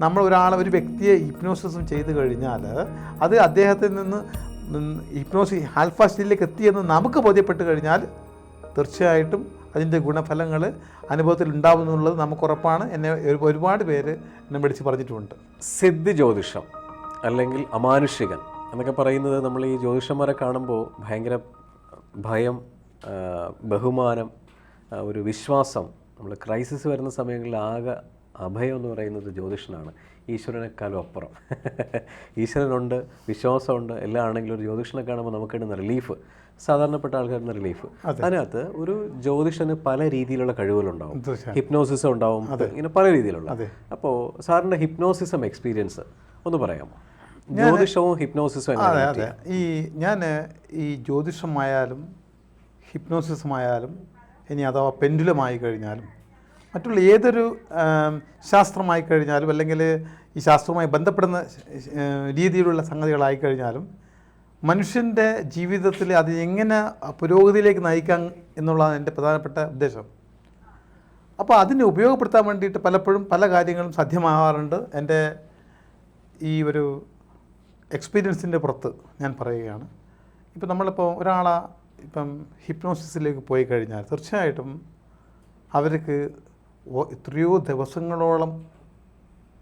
നമ്മൾ ഒരാൾ ഒരു വ്യക്തിയെ ഹിപ്നോസിസം ചെയ്തു കഴിഞ്ഞാൽ അത് അദ്ദേഹത്തിൽ നിന്ന് ഹിപ്നോസി ആൽഫ സ്റ്റേജിലേക്ക് എത്തിയെന്ന് നമുക്ക് ബോധ്യപ്പെട്ട് കഴിഞ്ഞാൽ തീർച്ചയായിട്ടും അതിന്റെ ഗുണഫലങ്ങൾ അനുഭവത്തിൽ ഉണ്ടാവും എന്നുള്ളത് നമുക്ക് ഉറപ്പാണ്. എന്നെ ഒരുപാട് പേര് എന്നെ വിളിച്ച് പറഞ്ഞിട്ടുമുണ്ട് സിദ്ധി ജ്യോതിഷം അല്ലെങ്കിൽ അമാനുഷികൻ എന്നൊക്കെ പറയുന്നത് നമ്മൾ ഈ ജ്യോതിഷന്മാരെ കാണുമ്പോൾ ഭയങ്കര ഭയം ബഹുമാനം ഒരു വിശ്വാസം. നമ്മൾ ക്രൈസിസ് വരുന്ന സമയങ്ങളിൽ ആകെ അഭയം എന്ന് പറയുന്നത് ജ്യോതിഷനാണ്. ഈശ്വരനേക്കാളും അപ്പുറം. ഈശ്വരനുണ്ട് വിശ്വാസമുണ്ട് എല്ലാം ആണെങ്കിലും ഒരു ജ്യോതിഷനെ കാണുമ്പോൾ നമുക്ക് കിട്ടുന്ന റിലീഫ് സാധാരണപ്പെട്ട ആൾക്കാരുടെ റിലീഫ് അതിനകത്ത് ഒരു ജ്യോതിഷന് പല രീതിയിലുള്ള കഴിവുകളുണ്ടാവും. ഹിപ്നോസിസ് ഹിപ്നോസിസം ഉണ്ടാവും. ഇങ്ങനെ പല രീതിയിലുള്ള. അപ്പോൾ സാറിന്റെ ഹിപ്നോസിസം എക്സ്പീരിയൻസ് ഒന്ന് പറയാമോ? ജ്യോതിഷവും ഹിപ്നോസിസും അതെ അതെ. ഈ ഞാൻ ഈ ജ്യോതിഷമായാലും ഹിപ്നോസിസമായാലും ഇനി അഥവാ പെൻഡുലമായി കഴിഞ്ഞാലും മറ്റുള്ള ഏതൊരു ശാസ്ത്രമായി കഴിഞ്ഞാലും അല്ലെങ്കിൽ ഈ ശാസ്ത്രവുമായി ബന്ധപ്പെടുന്ന രീതിയിലുള്ള സംഗതികളായി കഴിഞ്ഞാലും മനുഷ്യന്റെ ജീവിതത്തിൽ അത് എങ്ങനെ പുരോഗതിയിലേക്ക് നയിക്കാം എന്നുള്ളതാണ് എന്റെ പ്രധാനപ്പെട്ട ഉദ്ദേശം. അപ്പോൾ അതിനെ ഉപയോഗപ്പെടുത്താൻ വേണ്ടിയിട്ട് പലപ്പോഴും പല കാര്യങ്ങളും സാധ്യമാകാറുണ്ട് എന്റെ ഈ ഒരു എക്സ്പീരിയൻസിന്റെ പുറത്ത് ഞാൻ പറയുകയാണ്. ഇപ്പം നമ്മളിപ്പോൾ ഒരാളെ ഇപ്പം ഹിപ്നോസിസിലേക്ക് പോയി കഴിഞ്ഞാൽ തീർച്ചയായിട്ടും അവർക്ക് എത്രയോ ദിവസങ്ങളോളം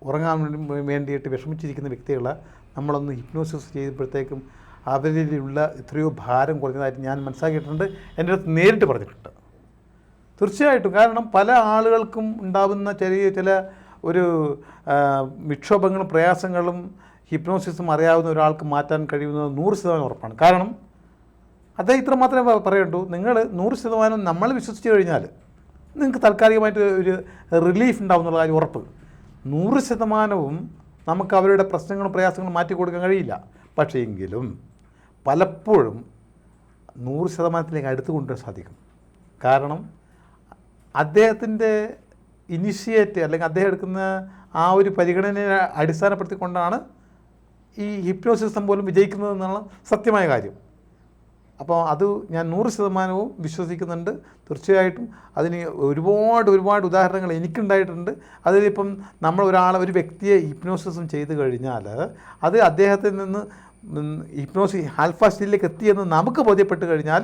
ഉറങ്ങാൻ വേണ്ടിയിട്ട് വിഷമിച്ചിരിക്കുന്ന വ്യക്തികളെ നമ്മളൊന്ന് ഹിപ്നോസിസ് ചെയ്തപ്പോഴത്തേക്കും അവരിലുള്ള എത്രയോ ഭാരം കുറഞ്ഞതായിട്ട് ഞാൻ മനസ്സിലാക്കിയിട്ടുണ്ട്. എന്റെ അടുത്ത് നേരിട്ട് പറഞ്ഞിട്ടുണ്ട്. തീർച്ചയായിട്ടും. കാരണം പല ആളുകൾക്കും ഉണ്ടാകുന്ന ചെറിയ ചില ഒരു വിക്ഷോഭങ്ങളും പ്രയാസങ്ങളും ഹിപ്നോസിസും അറിയാവുന്ന ഒരാൾക്ക് മാറ്റാൻ കഴിയുന്നത് നൂറ് ശതമാനം ഉറപ്പാണ്. കാരണം അദ്ദേഹം ഇത്ര മാത്രമേ പറയുള്ളൂ നിങ്ങൾ നൂറ് ശതമാനം നമ്മൾ വിശ്വസിച്ച് കഴിഞ്ഞാൽ നിങ്ങൾക്ക് താൽക്കാലികമായിട്ട് ഒരു റിലീഫ് ഉണ്ടാവും എന്നുള്ള കാര്യം ഉറപ്പ്. നൂറ് ശതമാനവും നമുക്ക് അവരുടെ പ്രശ്നങ്ങളും പ്രയാസങ്ങളും മാറ്റി കൊടുക്കാൻ കഴിയില്ല. പക്ഷേ എങ്കിലും പലപ്പോഴും നൂറ് ശതമാനത്തിലേക്ക് അടുത്ത് കൊണ്ടുവരാൻ സാധിക്കും. കാരണം അദ്ദേഹത്തിന്റെ ഇനിഷ്യേറ്റ് അല്ലെങ്കിൽ അദ്ദേഹം എടുക്കുന്ന ആ ഒരു പരിഗണനയെ അടിസ്ഥാനപ്പെടുത്തിക്കൊണ്ടാണ് ഈ ഹിപ്നോസിസം പോലും വിജയിക്കുന്നത് എന്നുള്ള സത്യമായ കാര്യം. അപ്പോൾ അത് ഞാൻ നൂറ് ശതമാനവും വിശ്വസിക്കുന്നുണ്ട്. തീർച്ചയായിട്ടും അതിന് ഒരുപാട് ഒരുപാട് ഉദാഹരണങ്ങൾ എനിക്കുണ്ടായിട്ടുണ്ട്. അതിലിപ്പം നമ്മൾ ഒരാളെ ഒരു വ്യക്തിയെ ഹിപ്നോസിസും ചെയ്തു കഴിഞ്ഞാൽ അത് അദ്ദേഹത്തിൽ നിന്ന് ഹിപ്നോസി ആൽഫ സ്റ്റേജിലേക്ക് എത്തിയെന്ന് നമുക്ക് ബോധ്യപ്പെട്ട് കഴിഞ്ഞാൽ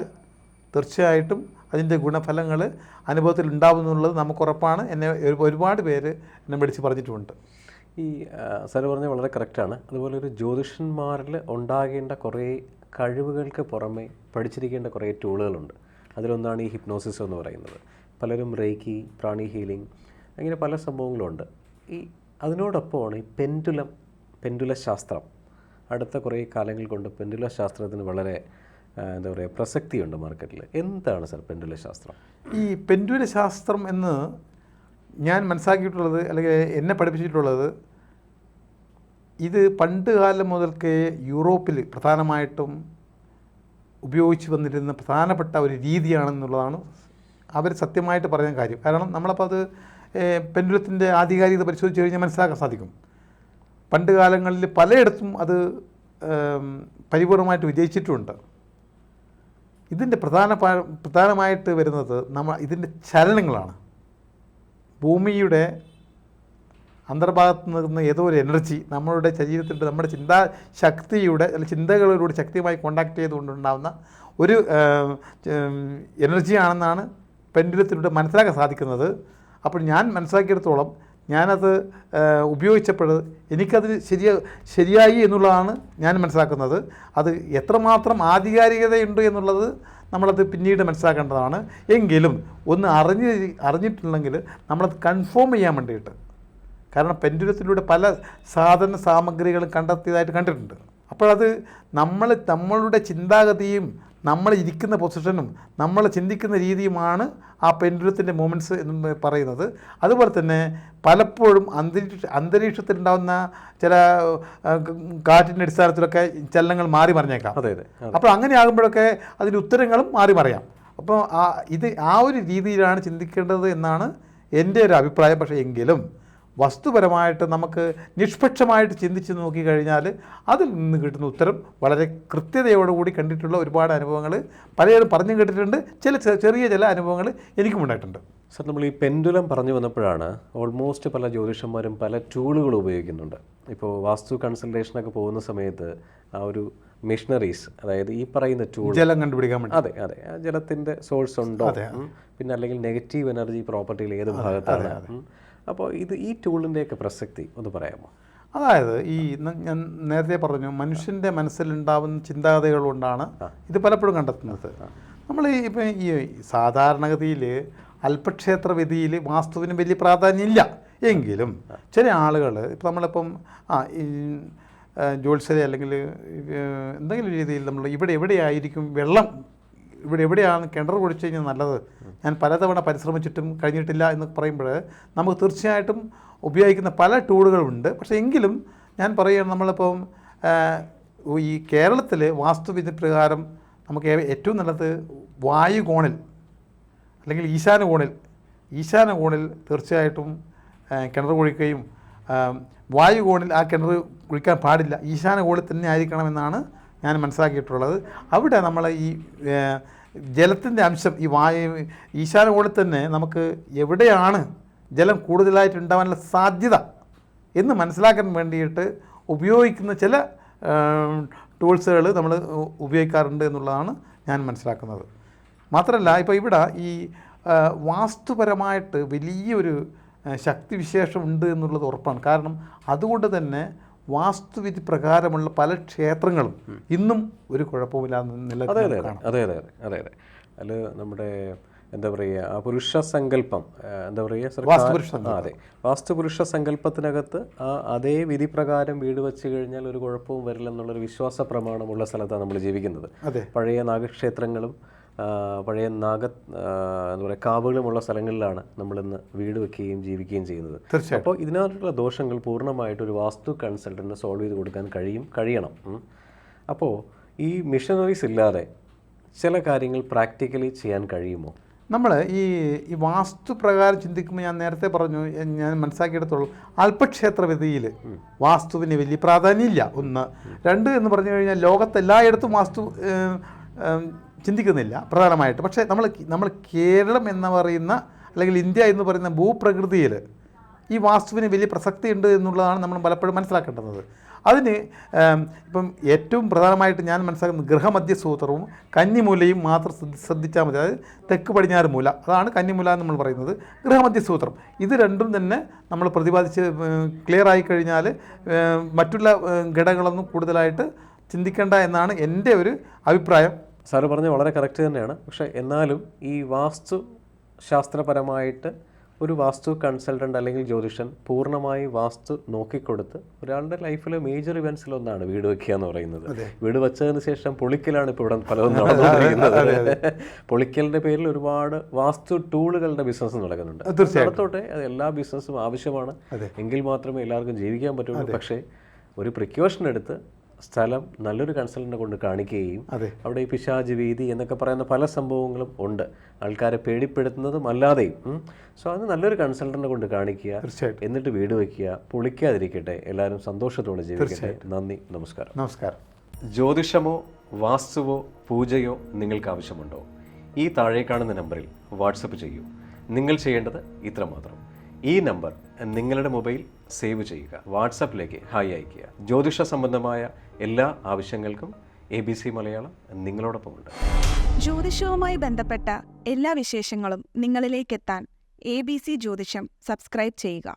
തീർച്ചയായിട്ടും അതിന്റെ ഗുണഫലങ്ങൾ അനുഭവത്തിൽ ഉണ്ടാവുമെന്നുള്ളത് നമുക്ക് ഉറപ്പാണ്. എന്നെ ഒരുപാട് പേര് എന്നെ വിളിച്ച് പറഞ്ഞിട്ടുമുണ്ട് ഈ സാർ പറഞ്ഞത് വളരെ കറക്റ്റാണ് അതുപോലെ ഒരു ജ്യോതിഷന്മാരിൽ ഉണ്ടാകേണ്ട കുറേ കഴിവുകൾക്ക് പുറമെ പഠിച്ചിരിക്കേണ്ട കുറേ ടൂളുകളുണ്ട്. അതിലൊന്നാണ് ഈ ഹിപ്നോസിസ് എന്ന് പറയുന്നത്. പലരും റേക്കി പ്രാണി ഹീലിംഗ് അങ്ങനെ പല സംഭവങ്ങളുണ്ട്. ഈ അതിനോടൊപ്പമാണ് ഈ പെൻഡുലം പെൻഡുല ശാസ്ത്രം അടുത്ത കുറേ കാലങ്ങൾ കൊണ്ട് പെൻഡുല ശാസ്ത്രത്തിന് വളരെ എന്താ പറയുക പ്രസക്തിയുണ്ട് മാർക്കറ്റിൽ എന്താണ് സർ പെൻഡുല ശാസ്ത്രം ഈ പെൻഡുല ശാസ്ത്രം എന്ന് ഞാൻ മനസ്സിലാക്കിയിട്ടുള്ളത് അല്ലെങ്കിൽ എന്നെ പഠിപ്പിച്ചിട്ടുള്ളത് ഇത് പണ്ട് കാലം മുതൽക്കേ യൂറോപ്പിൽ പ്രധാനമായിട്ടും ഉപയോഗിച്ച് വന്നിരുന്ന പ്രധാനപ്പെട്ട ഒരു രീതിയാണെന്നുള്ളതാണ് അവർ സത്യമായിട്ട് പറഞ്ഞ കാര്യം. കാരണം നമ്മളപ്പോൾ അത് പെൻഡുലത്തിന്റെ ആധികാരികത പരിശോധിച്ച് കഴിഞ്ഞാൽ മനസ്സിലാക്കാൻ സാധിക്കും. പണ്ട് കാലങ്ങളിൽ പലയിടത്തും അത് പരിപൂർണമായിട്ട് വിജയിച്ചിട്ടുമുണ്ട് ഇതിന്റെ പ്രധാന പ്രധാനമായിട്ട് വരുന്നത് നമ്മൾ ഇതിന്റെ ചലനങ്ങളാണ്. ഭൂമിയുടെ അന്തർഭാഗത്ത് നിന്ന് ഏതോ ഒരു എനർജി നമ്മളുടെ ശരീരത്തിന്റെ നമ്മുടെ ചിന്താ ശക്തിയുടെ അല്ലെങ്കിൽ ചിന്തകളിലൂടെ ശക്തിയുമായി കോണ്ടാക്ട് ചെയ്തുകൊണ്ടുണ്ടാകുന്ന ഒരു എനർജിയാണെന്നാണ് പെൻഡുലത്തിലൂടെ മനസ്സിലാക്കാൻ സാധിക്കുന്നത്. അപ്പോൾ ഞാൻ മനസ്സിലാക്കിയെടുത്തോളം ഞാനത് ഉപയോഗിച്ചപ്പോൾ എനിക്കത് ശരിയ ശരിയായി എന്നുള്ളതാണ് ഞാൻ മനസ്സിലാക്കുന്നത്. അത് എത്രമാത്രം ആധികാരികതയുണ്ട് എന്നുള്ളത് നമ്മളത് പിന്നീട് മനസ്സിലാക്കേണ്ടതാണ്. എങ്കിലും ഒന്ന് അറിഞ്ഞ് അറിഞ്ഞിട്ടുണ്ടെങ്കിൽ നമ്മളത് കൺഫേം ചെയ്യാൻ വേണ്ടിയിട്ട് കാരണം പെൻഡുലത്തിലൂടെ പല സാധന സാമഗ്രികളും കണ്ടെത്തിയതായിട്ട് കണ്ടിട്ടുണ്ട്. അപ്പോഴത് നമ്മൾ നമ്മളുടെ ചിന്താഗതിയും നമ്മൾ ഇരിക്കുന്ന പൊസിഷനും നമ്മൾ ചിന്തിക്കുന്ന രീതിയുമാണ് ആ പെൻഡുലത്തിന്റെ മൂമെന്റ്സ് എന്ന് പറയുന്നത്. അതുപോലെ തന്നെ പലപ്പോഴും അന്തരീക്ഷ അന്തരീക്ഷത്തിലുണ്ടാകുന്ന ചില കാറ്റിന്റെ അടിസ്ഥാനത്തിലൊക്കെ ചലനങ്ങൾ മാറി മറിഞ്ഞേക്കാം. അതെ അതെ. അപ്പോൾ അങ്ങനെ ആകുമ്പോഴൊക്കെ അതിന്റെ ഉത്തരങ്ങളും മാറി മറിയാം. അപ്പോൾ ആ ഇത് ആ ഒരു രീതിയിലാണ് ചിന്തിക്കേണ്ടത് എന്നാണ് എന്റെ ഒരു അഭിപ്രായം. പക്ഷേ എങ്കിലും വസ്തുപരമായിട്ട് നമുക്ക് നിഷ്പക്ഷമായിട്ട് ചിന്തിച്ച് നോക്കിക്കഴിഞ്ഞാൽ അതിൽ നിന്ന് കിട്ടുന്ന ഉത്തരം വളരെ കൃത്യതയോടുകൂടി കണ്ടിട്ടുള്ള ഒരുപാട് അനുഭവങ്ങൾ പലരും പറഞ്ഞു കേട്ടിട്ടുണ്ട്. ചില ചെറിയ ചില അനുഭവങ്ങൾ എനിക്കും ഉണ്ടായിട്ടുണ്ട്. സർ നമ്മൾ ഈ പെൻഡുലം പറഞ്ഞു വന്നപ്പോഴാണ് ഓൾമോസ്റ്റ് പല ജ്യോതിഷന്മാരും പല ടൂളുകൾ ഉപയോഗിക്കുന്നുണ്ട്. ഇപ്പോൾ വാസ്തു കൺസൾട്ടേഷനൊക്കെ പോകുന്ന സമയത്ത് ആ ഒരു മിഷണറീസ് അതായത് ഈ പറയുന്ന ടൂൾ ജലം കണ്ടുപിടിക്കാൻ വേണ്ടി. അതെ അതെ. ജലത്തിന്റെ സോഴ്സ് ഉണ്ടോ. പിന്നെ അല്ലെങ്കിൽ നെഗറ്റീവ് എനർജി പ്രോപ്പർട്ടിയിൽ ഏത് ഭാഗത്താണ്. അപ്പോൾ ഇത് ഈ ടൂളിന്റെയൊക്കെ പ്രസക്തി ഒന്ന് പറയാമോ? അതായത് ഈ ഞാൻ നേരത്തെ പറഞ്ഞു മനുഷ്യന്റെ മനസ്സിലുണ്ടാവുന്ന ചിന്താഗതികൾ കൊണ്ടാണ് ഇത് പലപ്പോഴും കണ്ടെത്തുന്നത്. നമ്മൾ ഇപ്പം ഈ സാധാരണഗതിയിൽ അല്പക്ഷേത്ര വിധിയിൽ വാസ്തുവിന് വലിയ പ്രാധാന്യമില്ല. എങ്കിലും ചില ആളുകൾ ഇപ്പം നമ്മളിപ്പം ആ ഈ ആ, അല്ലെങ്കിൽ എന്തെങ്കിലും രീതിയിൽ നമ്മൾ ഇവിടെ എവിടെയായിരിക്കും വെള്ളം ഇവിടെ എവിടെയാണ് കിണർ കുഴിച്ചു കഴിഞ്ഞാൽ നല്ലത്? ഞാൻ പലതവണ പരിശ്രമിച്ചിട്ടും കഴിഞ്ഞിട്ടില്ല എന്ന് പറയുമ്പോൾ നമുക്ക് തീർച്ചയായിട്ടും ഉപയോഗിക്കുന്ന പല ടൂളുകളുണ്ട് പക്ഷേ എങ്കിലും ഞാൻ പറയുകയാണ് നമ്മളിപ്പം ഈ കേരളത്തിൽ വാസ്തുവിധി പ്രകാരം നമുക്ക് ഏറ്റവും നല്ലത് വായു കോണിൽ അല്ലെങ്കിൽ ഈശാന കോണിൽ ഈശാന കോണിൽ തീർച്ചയായിട്ടും കിണർ കുഴിക്കുകയും ആ, വായു കോണിൽ ആ കിണർ കുഴിക്കാൻ പാടില്ല. ഈശാന കോണിൽ തന്നെ ആയിരിക്കണമെന്നാണ് ഞാൻ മനസ്സിലാക്കിയിട്ടുള്ളത്. അവിടെ നമ്മൾ ഈ ജലത്തിന്റെ അംശം ഈ വായു ഈശാന കോണിൽ തന്നെ നമുക്ക് എവിടെയാണ് ജലം കൂടുതലായിട്ട് ഉണ്ടാവാനുള്ള സാധ്യത എന്ന് മനസ്സിലാക്കാൻ വേണ്ടിയിട്ട് ഉപയോഗിക്കുന്ന ചില ടൂൾസുകൾ നമ്മൾ ഉപയോഗിക്കാറുണ്ട് എന്നുള്ളതാണ് ഞാൻ മനസ്സിലാക്കുന്നത്. മാത്രമല്ല ഇപ്പോൾ ഇവിടെ ഈ വാസ്തുപരമായിട്ട് വലിയൊരു ശക്തിവിശേഷം ഉണ്ട് എന്നുള്ളത് ഉറപ്പാണ്. കാരണം അതുകൊണ്ട് തന്നെ വാസ്തുവിധി പ്രകാരമുള്ള പല ക്ഷേത്രങ്ങളും ഇന്നും ഒരു കുഴപ്പമില്ലാതെ അതെ അതെ അതെ. അതെ അതെ അതെ അതെ അതിൽ നമ്മുടെ എന്താ പറയുക ആ പുരുഷ സങ്കല്പം എന്താ പറയുക അതെ. വാസ്തുപുരുഷ സങ്കല്പത്തിനകത്ത് ആ അതേ വിധി പ്രകാരം വീട് വെച്ച് കഴിഞ്ഞാൽ ഒരു കുഴപ്പവും വരില്ലെന്നുള്ളൊരു വിശ്വാസ പ്രമാണമുള്ള സ്ഥലത്താണ് നമ്മൾ ജീവിക്കുന്നത്. പഴയ നാഗക്ഷേത്രങ്ങളും പഴയ നാഗ എന്താ പറയുക കാവുകളുമുള്ള സ്ഥലങ്ങളിലാണ് നമ്മളിന്ന് വീട് വെക്കുകയും ജീവിക്കുകയും ചെയ്യുന്നത്. തീർച്ചയായും അപ്പോൾ ഇതിനകത്തുള്ള ദോഷങ്ങൾ പൂർണമായിട്ട് ഒരു വാസ്തു കൺസൾട്ടന്റിന് സോൾവ് ചെയ്ത് കൊടുക്കാൻ കഴിയും കഴിയണം. അപ്പോൾ ഈ മിഷനറീസ് ഇല്ലാതെ ചില കാര്യങ്ങൾ പ്രാക്ടിക്കലി ചെയ്യാൻ കഴിയുമോ? നമ്മൾ ഈ ഈ വാസ്തു പ്രകാരം ചിന്തിക്കുമ്പോൾ ഞാൻ നേരത്തെ പറഞ്ഞു ഞാൻ മനസ്സിലാക്കിയെടുത്തോളം. അല്പക്ഷേത്ര വിധിയിൽ വാസ്തുവിന് വലിയ പ്രാധാന്യമില്ല. ഒന്ന്. രണ്ട് എന്ന് പറഞ്ഞു കഴിഞ്ഞാൽ ലോകത്തെല്ലായിടത്തും വാസ്തു ചിന്തിക്കുന്നില്ല പ്രധാനമായിട്ട്. പക്ഷേ നമ്മൾ നമ്മൾ കേരളം എന്ന് പറയുന്ന അല്ലെങ്കിൽ ഇന്ത്യ എന്ന് പറയുന്ന ഭൂപ്രകൃതിയിൽ ഈ വാസ്തുവിന് വലിയ പ്രസക്തി ഉണ്ട് എന്നുള്ളതാണ് നമ്മൾ പലപ്പോഴും മനസ്സിലാക്കേണ്ടത്. അതിന് ഇപ്പം ഏറ്റവും പ്രധാനമായിട്ട് ഞാൻ മനസ്സിലാക്കുന്നത് ഗൃഹമധ്യസൂത്രവും കന്നിമൂലയും മാത്രം ശ്രദ്ധ- ശ്രദ്ധിച്ചാൽ മതി. അതായത് തെക്ക് പടിഞ്ഞാറ് മൂല അതാണ് കന്നിമൂല എന്ന് നമ്മൾ പറയുന്നത്. ഗൃഹമധ്യസൂത്രം ഇത് രണ്ടും തന്നെ നമ്മൾ പ്രതിപാദിച്ച് ക്ലിയർ ആയി കഴിഞ്ഞാൽ മറ്റുള്ള ഘടകങ്ങളൊന്നും കൂടുതലായിട്ട് ചിന്തിക്കേണ്ട എന്നാണ് എന്റെ ഒരു അഭിപ്രായം. സാറ് പറഞ്ഞ വളരെ കറക്റ്റ് തന്നെയാണ്. പക്ഷെ എന്നാലും ഈ വാസ്തു ശാസ്ത്രപരമായിട്ട് ഒരു വാസ്തു കൺസൾട്ടന്റ് അല്ലെങ്കിൽ ജ്യോതിഷൻ പൂർണമായി വാസ്തു നോക്കിക്കൊടുത്ത് ഒരാളുടെ ലൈഫിലെ മേജർ ഇവൻസിലൊന്നാണ് വീട് വെക്കുക എന്ന് പറയുന്നത്. വീട് വെച്ചതിന് ശേഷം പൊളിക്കലാണ് ഇപ്പോൾ ഇവിടെ പലതും നടന്നുകൊണ്ടിരിക്കുന്നത്. പൊളിക്കലിന്റെ പേരിൽ ഒരുപാട് വാസ്തു ടൂളുകളുടെ ബിസിനസ് നടക്കുന്നുണ്ട്. തീർച്ചയായിട്ടും. നടത്തോട്ടെ അത് എല്ലാ ബിസിനസ്സും ആവശ്യമാണ്. എങ്കിൽ മാത്രമേ എല്ലാവർക്കും ജീവിക്കാൻ പറ്റുള്ളൂ. പക്ഷേ ഒരു പ്രിക്കോഷൻ എടുത്ത് സ്ഥലം നല്ലൊരു കൺസൾട്ടനെ കൊണ്ട് കാണിക്കുകയും അതെ. അവിടെ ഈ പിശാജ് വീതി എന്നൊക്കെ പറയുന്ന പല സംഭവങ്ങളും ഉണ്ട്. ആൾക്കാരെ പേടിപ്പെടുത്തുന്നതും അല്ലാതെയും സോ അത് നല്ലൊരു കൺസൾട്ടനെ കൊണ്ട് കാണിക്കുക എന്നിട്ട് വീട് വയ്ക്കുക പൊളിക്കാതിരിക്കട്ടെ. എല്ലാവരും സന്തോഷത്തോടെ ജീവിക്കട്ടെ. നന്ദി നമസ്കാരം. നമസ്കാരം. ജ്യോതിഷമോ വാസ്തുവോ പൂജയോ നിങ്ങൾക്ക് ആവശ്യമുണ്ടോ? ഈ താഴെ കാണുന്ന നമ്പറിൽ വാട്സപ്പ് ചെയ്യൂ. നിങ്ങൾ ചെയ്യേണ്ടത് ഇത്രമാത്രം. ഈ നമ്പർ നിങ്ങളുടെ മൊബൈൽ സേവ് ചെയ്യുക. വാട്സപ്പിലേക്ക് ഹായ് അയയ്ക്കുക. ജ്യോതിഷ സംബന്ധമായ എല്ലാ ആവശ്യങ്ങൾക്കും എ ബി സി മലയാളം നിങ്ങളോടൊപ്പമുണ്ട് ജ്യോതിഷവുമായി ബന്ധപ്പെട്ട എല്ലാ വിശേഷങ്ങളും നിങ്ങളിലേക്കെത്താൻ എ ബി സി ജ്യോതിഷം സബ്സ്ക്രൈബ് ചെയ്യുക.